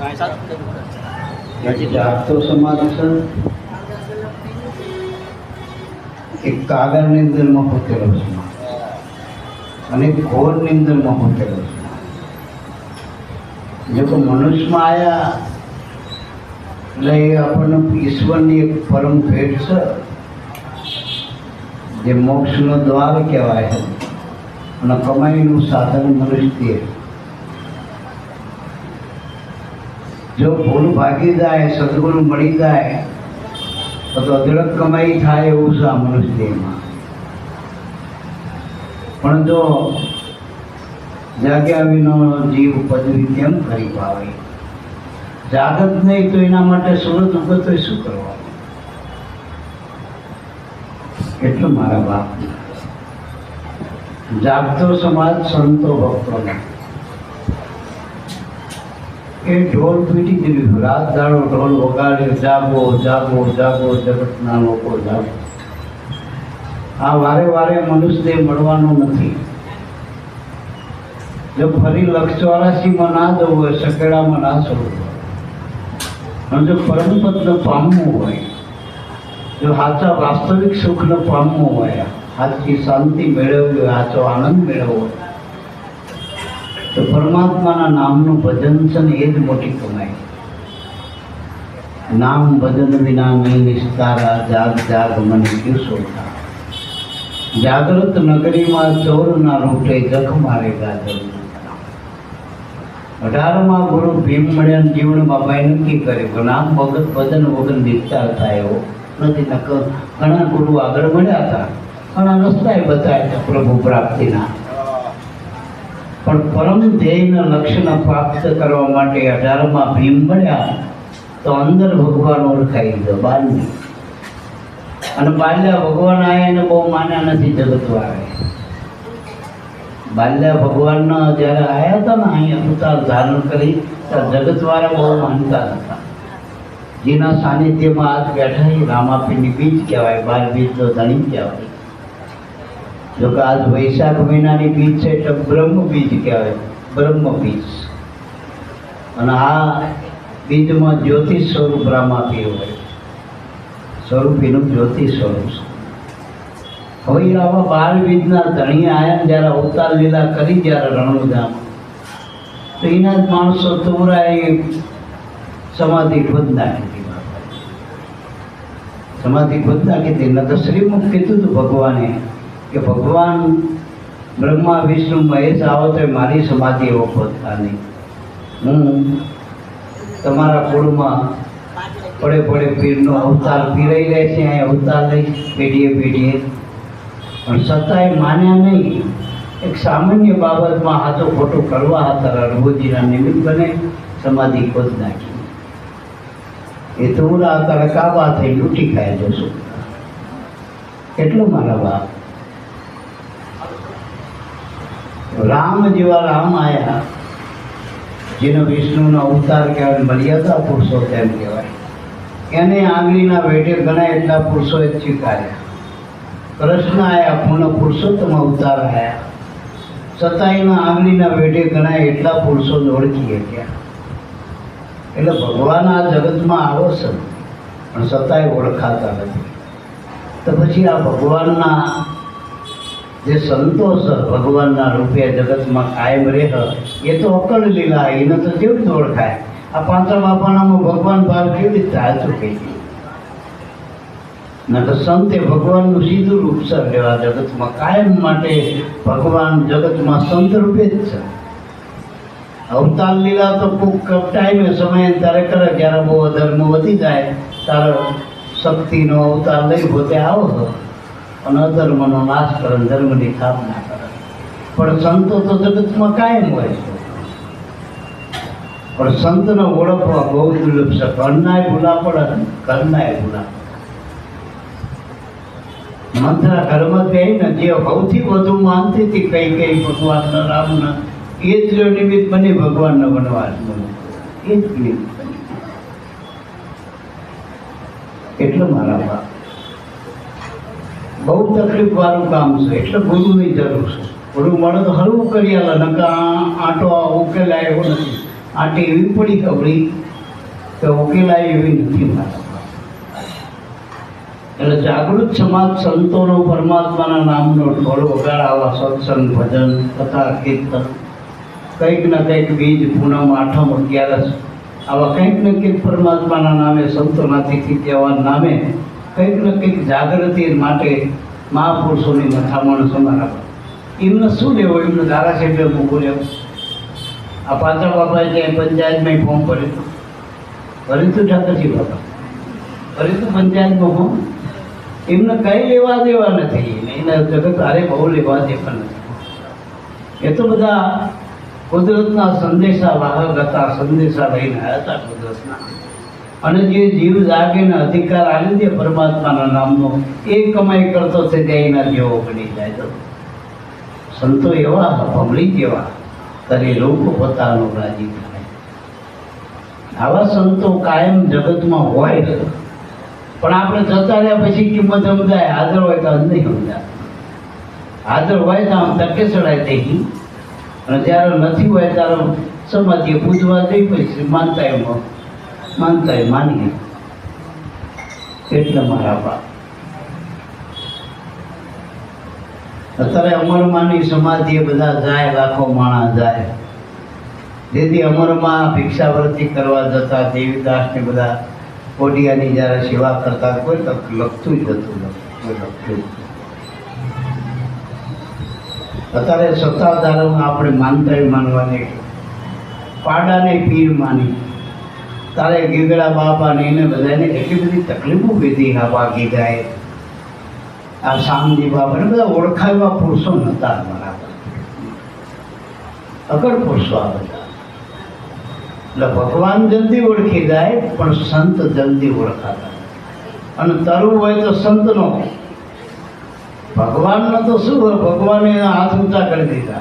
એક જાગતો સમાજ છે એક કાગળની અંદરમાં હોતેલો સમાજ. અને ઘોરની અંદરમાં હોતેલો સમાજ. જો મનુષ્યમાં આવ્યા એટલે એ આપણને ઈશ્વરની એક પરમ ભેટ છે, જે મોક્ષનો દ્વાર કહેવાય અને કમાઈનું સાધન મનુષ્ય જો ભૂલ ભાગી જાય સદગુરુ મળી જાય, તો તો અઢળક કમાઈ થાય એવું છે આ મનુષ્યમાં. પણ જો જાગ્યા વિનો જીવ પદવી કેમ કરી પાવે? જાગત નહીં તો એના માટે સુરત ઊભો તો શું કરવાનું એટલું મારા બાપ. જાગતો સમાજ સંતો ભક્તોને એ ઢોલ પીટી દીધું રાત દાડો ઢોલ વગાડ્યો. જાગો જાગો જાગો, જગતના લોકો જાગો. આ વારે વારે મનુષ્ય મળવાનો નથી. જો ફરી લક્ષ ના જવું હોય, સકેડામાં ના ચડવું હોય. જો પરમપદને પામવું હોય, જો સાચા વાસ્તવિક સુખને પામવું હોય, સાચી શાંતિ મેળવવી હોય, સાચો આનંદ મેળવવો હોય તો પરમાત્માના નામનું ભજન છે ને એ જ મોટી કમાઈ. નામ ભજન વિના નહીં નિસ્તારા, જાગ જાગ, મને ક્યુ જાગૃત નગરીમાં ચોરના રૂપે જખ મારે ગાજર. અઢારમાં ગુરુ ભીમ મળ્યા જીવન ભાઈ નક્કી કર્યું નામ ભગત ભજન વગર નિસ્તાર થાય એવો નથી નકર ઘણા ગુરુ આગળ મળ્યા હતા. ઘણા રસ્તાએ બતાવ્યા પ્રભુ પ્રાપ્તિના. પણ પરમ ધ્યેયના લક્ષ્યને પ્રાપ્ત કરવા માટે અઢારમાં ભીમ મળ્યા તો અંદર ભગવાન ઓળખાઈ ગયો, બાલની. અને બાલ્યા ભગવાન એને બહુ માન્યા નથી જગત વાળાએ બાલ્યા ભગવાન જ્યારે આવ્યા હતા ને અહીંયા અવતાર ધારણ કરી, ત્યારે જગત વાળા બહુ માનતા હતા. જેના સાનિધ્યમાં આજ બેઠા એ રામાપીરની બીજ કહેવાય બાર બીજ તો ધણી કહેવાય. જો કે આજ વૈશાખ મહિનાની બીજ છે એટલે બ્રહ્મ બીજ કહેવાય, બ્રહ્મ બીજ. અને આ બીજમાં જ્યોતિષ સ્વરૂપ રામાપી હોય. સ્વરૂપીનું જ્યોતિષ સ્વરૂપ છે. હવે આવા બાર બીજના ધણી આયા જ્યારે અવતાર લીલા કરી જ્યારે રણુધામ તો એના જ માણસો તોરાએ સમાધિ ખુદ નાખી સમાધિ ખુદ નાખી હતી ન તો શ્રીમુખ કીધું હતું ભગવાને કે ભગવાન બ્રહ્મા, વિષ્ણુ, મહેશ આવો તો મારી સમાધિ એવો પોતાની હું તમારા કુળમાં પડે પડે પીરનો અવતાર પીરાઈ રહે છે અહીં અવતાર લઈ, પેઢીએ પેઢીએ. પણ છતાંય માન્યા નહીં. એક સામાન્ય બાબતમાં હાથો ખોટું કરવા હતા રઘુજીના નિમિત્ત બને સમાધિ ખોદ નાખી. એ તો ઉરા તડકાવા થઈ, લૂંટી ખાઈ જશું. એટલું મારા બાપ રામ જેવા રામ આયા. જેનો વિષ્ણુનો અવતાર કહેવાય મર્યાદા પુરુષો તેમ કહેવાય. એને આંગળીના વેઢે ઘણા એટલા પુરુષોએ સ્વીકાર્યા. કૃષ્ણ આયા, પૂર્ણ પુરુષોત્તમ અવતાર આયા. છતાં એના આંગળીના વેઢે ઘણા એટલા પુરુષો ઓળખી ગયા એટલે ભગવાન આ જગતમાં આવો છે. પણ છતાંય ઓળખાતા નથી. તો પછી આ ભગવાનના જે સંતોષ ભગવાનના રૂપે જગતમાં કાયમ રહે એ તો અકળ લીલા, એને તો રીતે ઓળખાય? આ પાંચમ બાપાનામાં ભગવાન ભાવ કેવી રીતે હાચું કહી ન તો સંતે ભગવાનનું સીધું રૂપ સર લેવા જગતમાં કાયમ માટે ભગવાન જગતમાં સંત રૂપે જ છે. અવતાર લીલા તો કોક ટાઈમે સમયાંતરે કરે, જ્યારે બહુ ધર્મ વધી જાય, ત્યારે શક્તિનો અવતાર લઈ પોતે આવો. છો અને અધર્મનો નાશ કરે ધર્મની સ્થાપના કરે. પણ સંતો તો જગતમાં કાયમ હોય છે. પણ સંતને ઓળખવા બહુ દુર્લભ છે. ઘરનાય ભૂલા પડે ઘરનાય ભૂલા મંત્ર કર્મ ઘરમાં કહે ને જે સૌથી વધુ માનતી હતી કઈ કઈ ભગવાનના રામના, એ જ જો નિમિત્ત બની ભગવાનનો વનવાસ બને એ જ નિમિત્ત બની. એટલે મારા બાપ બહુ તકલીફ વાળું કામ છે, એટલે ગુરુની જરૂર છે. ગુરુ મળે તો હળવું કરી આલે નકા આંટો ઉકેલાય એવો નથી. આટી એવી પડી ખબરી કે ઉકેલાય એવી નથી એટલે જાગૃત સમાજ સંતોનો પરમાત્માના નામનો ઢોળ વગાડાવા સત્સંગ, ભજન, કથા, કીર્તન. કંઈક ને કંઈક બીજ પૂનમ આઠમ અગિયારસ. આવા કંઈક ને કંઈક પરમાત્માના નામે, સંતોના તિથિ તહેવાર નામે કંઈક ને કંઈક જાગૃતિ માટે મહાપુરુષોની મથામણ સમારા એમને શું લેવો? એમને ધારાસભ્ય મૂકો લેવો આ પાત્ર બાપાએ ત્યાં પંચાયતમાં ફોર્મ ભર્યું. હતું ભર્યું હતું ઠાકરજી બાપા. ભર્યું હતું પંચાયતમાં ફોર્મ એમને કંઈ લેવા દેવા નથી. એના જગત હારે બહુ લેવા દેવા નથી. એ તો બધા કુદરતના સંદેશા વાહક હતા સંદેશા લઈને હતા કુદરતના. અને જે જીવ જાગે અધિકાર આવી દે પરમાત્માના નામનો, એ કમાઈ કરતો છે તે એના જેવો બની જાય તો. સંતો એવા પબ્લિક એવા કરે લોકો પોતાનું રાજી થાય. આવા સંતો કાયમ જગતમાં હોય પણ આપણે જતા રહ્યા પછી કિંમત સમજાય, હાજર હોય તો નહીં સમજાય. હાજર હોય તો આમ તકે ચડાય તે અને જ્યારે નથી હોય ત્યારે સમાધિએ પૂજવા જઈ પછી માનતા એમ માનતા એ માનીએ. એટલે મારા બાપ. અત્યારે અમરમાની એ બધા જાય, લાખો માણસ જાય. જેથી અમરમાં ભિક્ષાવૃત્તિ કરવા જતા દેવીદાસને બધા કોડિયાની જ્યારે સેવા કરતા કોઈ લખતું જ હતું અત્યારે સત્તાધારોમાં આપણે માનતા માનવાની, પાડાને પીર માની. તારે ગીગડા બાપા ને એને બધાને એટલી બધી તકલીફો વિધી આ વાગી જાય આ શામજી બાપા ને બધા ઓળખાવા પુરુષો નતા બરાબર અગર પુરુષો આ બધા. એટલે ભગવાન જલ્દી ઓળખી જાય, પણ સંત જલ્દી ઓળખાતા. અને તરવું હોય તો સંતનો. ભગવાનનો તો શું હોય? ભગવાને એના હાથ ઊંચા કરી દીધા.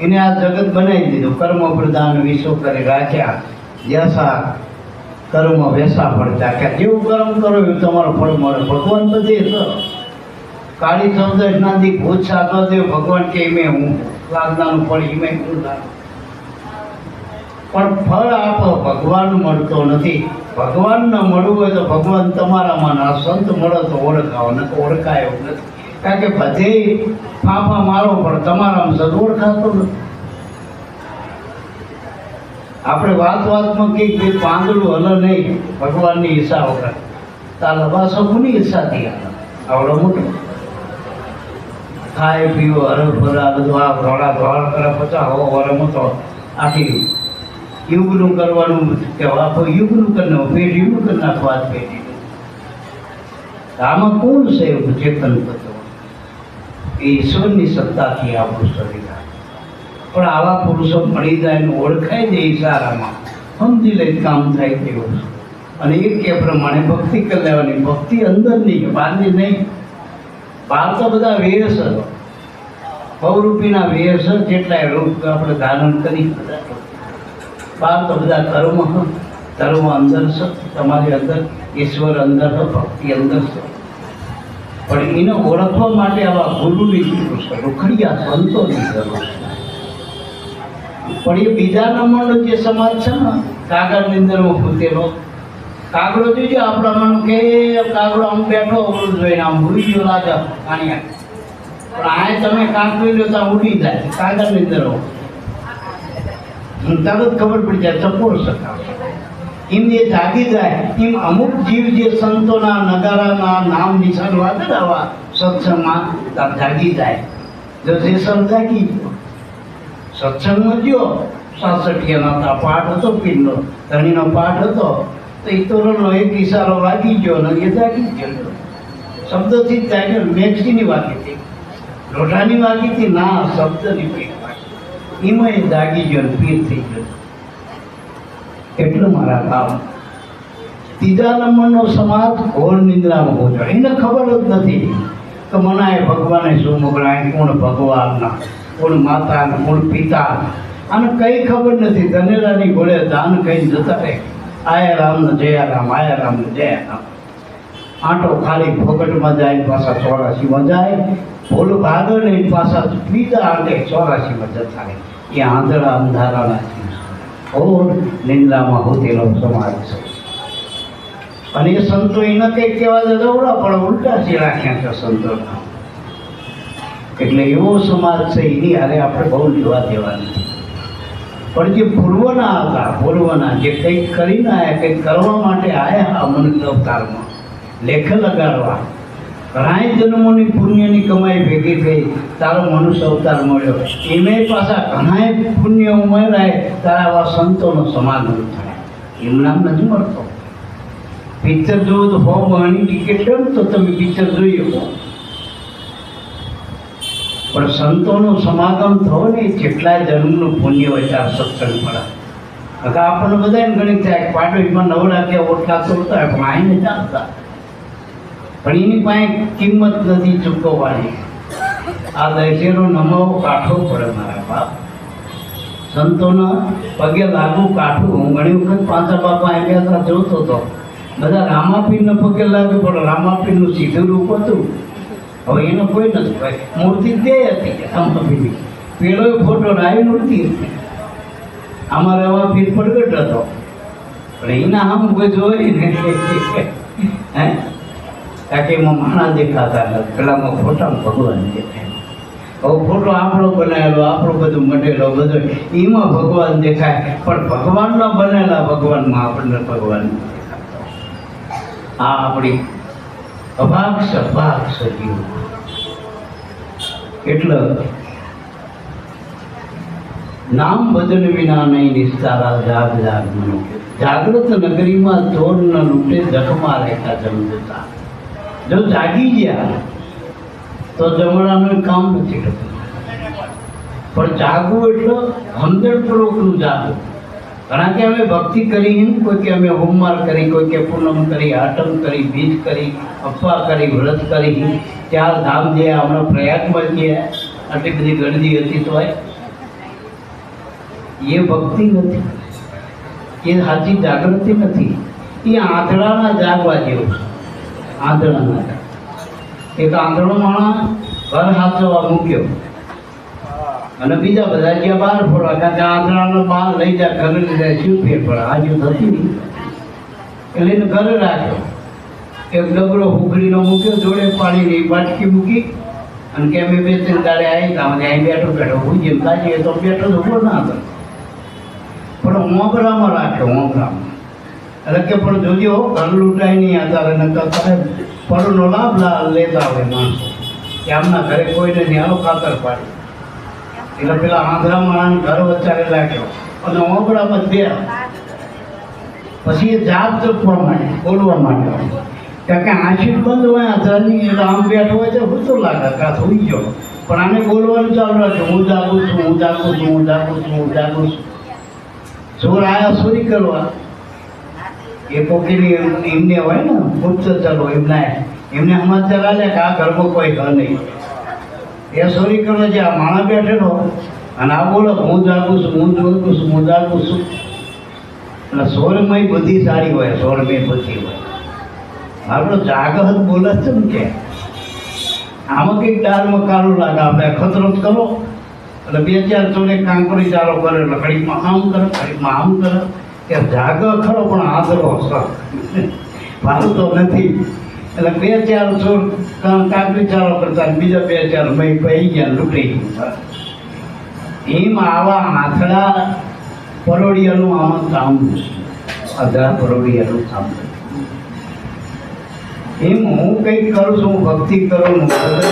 એને આ જગત બનાવી દીધું. કર્મ પ્રધાન વિશ્વ કરી, રાખ્યા. જૈસા કર્મ વેસા પડતા કે જેવું કર્મ કરો એવું તમારો ફળ મળે. ભગવાન બધે તો કાળી ચૌદશ નાથી ભૂત સાધો દે ભગવાન કે એમે હું. લાગનાનું ફળ ઈમે હું પણ ફળ આપો, ભગવાન મળતો નથી. ભગવાન ન મળવું હોય તો ભગવાન તમારામાં ના સંત મળે તો ઓળખાવો ન ઓળખાય નથી. કારણ કે બધે ફાફા મારો, પણ તમારામાં સદ ઓળખાતો નથી. આપણે વાત વાતમાં કહીએ કે પાંદડું હલ નહીં, ભગવાનની ઈચ્છા વગર. તા લબાસો કોની ઈચ્છાથી? આવડો મોટો. ખાય પીવો હર ફરા બધું આ ધોળા ધોળ કરે પછા હો વરમ તો આખી યુગનું કરવાનું કે આખો યુગનું કરી નાખો પેઢીનું કરી નાખો આ પેઢી. આમાં કોણ છે ચેતન થતો ઈશ્વરની સત્તાથી આપણું શરીર. પણ આવા પુરુષો મળી જાય ઓળખાય ને ઈશારામાં, સમજી લઈ કામ થાય તેવો. અને એ કે પ્રમાણે ભક્તિ કરી લેવાની. ભક્તિ અંદરની બહારની નહીં. બહાર તો બધા વેશ. બહુરૂપીના વેશ જ જેટલાય રૂપ આપણે ધારણ કરી બહાર તો બધા કર્મ. ધર્મ અંદર છે. તમારી અંદર ઈશ્વર અંદર ભક્તિ અંદર છે. પણ એને ઓળખવા માટે આવા ગુરુની જરૂર છે. રૂખડિયા સંતોની જરૂર છે. પણ એ બીજા નંબરનો જે સમાજ છે ને કાગળની અંદર ફૂટેલો. કાગડો જોઈજો આપણામાં કે કાગડો આમ બેઠો ઓલું જોઈને આમ ભૂલી ગયો લાગે પાણી પણ આ તમે કાંકરી લો તો ઉડી જાય કાગળની અંદર હો. તરત ખબર પડી જાય ચપોર શકાવ એમ જે જાગી જાય, એમ અમુક જીવ જે સંતોના નગારાના નામ નિશાન વાગે આવા સત્સંગમાં જાગી જાય. જો જેસલ જાગી ગયો સત્સંગમાં ગયો, સાસઠિયાનો તા પાઠ હતો પીરનો, ધણીનો પાઠ હતો, તો એ તોરણનો એક ઈશારો વાગી ગયો અને એ જાગી ગયો. શબ્દથી જ જાગ્યો મેક્સીની વાગી હતી લોઢાની વાગી હતી ના, શબ્દની વાગી એમાં એ જાગી ગયો પીર થઈ ગયો. એટલું મારા કામ. ત્રીજા નંબરનો સમાજ ઘોર નિંદ્રામાં પહોંચાડે એને ખબર જ નથી કે મનાય ભગવાને શું મોકલાય, કોણ ભગવાનના. કોણ માતા ને કોણ પિતા આને કઈ ખબર નથી. ધનેરાની ઘોડે દાન કઈ જતા રહે. આયા રામ ને જયા રામ આયા રામ ને જયા રામ આંટો ખાલી ફોકટમાં જાય પાછા ચોરાસીમાં જાય. ભૂલ ભાગળ ને પાછા બીજા આંટે ચોરાસીમાં જતા રહે. એ આંધળા અંધારાના. ઓર નિંદામાં હોતેલો સમાવેશ છે. અને એ સંતો એના કંઈક કહેવા જતા પણ ઉલટા છે રાખ્યા છે સંતોના? એટલે એવો સમાજ છે, એની હારે આપણે બહુ લેવા દેવાની. પણ જે પૂર્વના હતા પૂર્વના જે કંઈક કરીને આવ્યા કંઈક કરવા માટે આવ્યા અમૃત અવતારમાં લેખ લગાડવા. ઘણા જન્મોની પુણ્યની કમાઈ ભેગી થઈ, તારો મનુષ્ય અવતાર મળ્યો. એમે પાછા ઘણાય પુણ્ય ઉમેરાય તારા આવા સંતોનો સમાગમ થાય. એમનામ નથી મળતો. પિક્ચર જોવું તો હો ગણી ટિકિટ લો તો તમે પિક્ચર જોઈ શકો. પણ સંતોનું સમાગમ થયો ને કેટલા જન્મનું પુણ્ય હોય ત્યાં સત્સંગ પડે હવે આપણને બધાને ગણિત થાય કે પાટોમાં નવડા કે ઓટલા તોડતા પણ આઈને ચાલતા પણ એની પાસે કિંમત નથી ચૂકવવાની. આ દહેરો નમાવો કાઠો પડે મારા બાપ. સંતોના પગે લાગુ કાઠું. હું ઘણી વખત પાંચા બાપા આવ્યા હતા જોતો હતો બધા રામાપીરને પગે લાગ્યું પણ રામાપીરનું સીધું રૂપ હતું. હવે એનો કોઈ નથી ભાઈ. મૂર્તિ તે હતી રામાપીરની પેલો ફોટો રાય મૂર્તિ હતી. અમારે એવા ફીર પ્રગટ હતો. પણ એના આમ કોઈ જોઈ ને હે? કારણ કે એમાં માણા દેખાતા નથી. પેલામાં ફોટામાં ભગવાન દેખાય. હવે ફોટો આપણો બનાવેલો, આપણો બધું મટેલો બધો એમાં ભગવાન દેખાય. પણ ભગવાનના બનેલા ભગવાનમાં આપણને ભગવાન આ આપણી અભાગ છે અભાગ છે જીવ. એટલે નામ ભજન વિના નહીં નિસ્તારા જાગ જાગ મનો. જાગૃત નગરીમાં ચોર ન લૂંટે, જખમાં રહેતા જમજતા. જો જાગી ગયા, તો જમણાનું કામ નથી થતું. પણ જાગવું એટલે હમદર્દપૂર્વકનું જાગવું. ઘણા કે અમે ભક્તિ કરી કોઈ કે અમે હોમવાર કરી, કોઈ કે પૂનમ કરી, આટમ કરી, બીજ કરી, અફવા કરી, વ્રત કરી. ચાર ધામ જે હમણાં પ્રયાગમાં ગયા આટલી બધી ગરદી હતી તો એ ભક્તિ નથી. એ સાચી જાગૃતિ નથી. એ આંધળાના જાગવા જેવું આંધળાના એક આંધળો માણસ ઘર હાથવા મૂક્યો. અને બીજા બધા ગયા બહાર ફરવા કારણ કે આંધળાનો બહાર લઈ જાય ઘરે લઈ જાય શું ફેર પડે? આજુ થતી નહીં. એટલે એને ઘરે રાખ્યો. એક ડબરો હુકડીનો મૂક્યો, જોડે પાણીની બાટકી મૂકી અને કે અમે બે ત્રણ દાડે આવી હતા, અમે અહીં બેઠો બેઠો, હું જેમ કાઢીએ તો બેઠો તો ઊભો ના હતો. પણ મોગરામાં રાખ્યો મોગરામાં એટલે કે પણ જોજો, ઘર લૂંટાય નહીં અત્યારે નકર તારે પડનો લાભ લેતા હોય માણસો. કે આમના ઘરે કોઈને આવો ખાતર પાડી. એટલે પેલા આંધળા માણસ ઘર વચારે લાગ્યો. અને ઓગળામાં બે પછી એ જાપ જપવા માંડે બોલવા માંડ્યો. કારણ કે આંશી બંધ હોય આંધળાની એટલે આમ બેઠો હોય તો હું તો લાગે કાં હોઈ ગયો. પણ આને બોલવાનું ચાલુ રાખ્યું હું જાગું છું, હું જાગું છું, હું જાગું છું, હું જાગું છું. ચોર આયા ચોરી કરવા. એ પોકીની એમને હોય ને ગુપ્ત ચલો એમના. એમને સમાચાર આલે કે આ ઘરમાં કોઈ ઘર નહીં. એ સોરી કરો જે આ માણસ બેઠેલો. અને આ બોલો, હું જાગું છું, હું જોગું છું, હું જાગું છું. અને સોરમય બધી સારી હોય, સોરમય બધી હોય. આપણો જાગત બોલે છે ને કે, આમાં કંઈક દાળમાં કાળું લાગે, આપણે ખતરો કરો. એટલે બે ચાર ચોરે કાંકરી ચાલો કરે ઘડીકમાં આમ કરે, ઘડીકમાં આમ કરે. કે જાગ ખરો, પણ આદરો સર મારું તો નથી. એટલે બે ચાર ચોર કા- કાંકરી ચાલો કરતા બીજા બે ચાર ભાઈ પહી ગયા લૂંટી. ગયા એમ આવા આથડા પરોડિયાનું આમાં કામ છે. અધા પરોડિયાનું કામ એમ હું કંઈક કરું છું ભક્તિ કરું છું.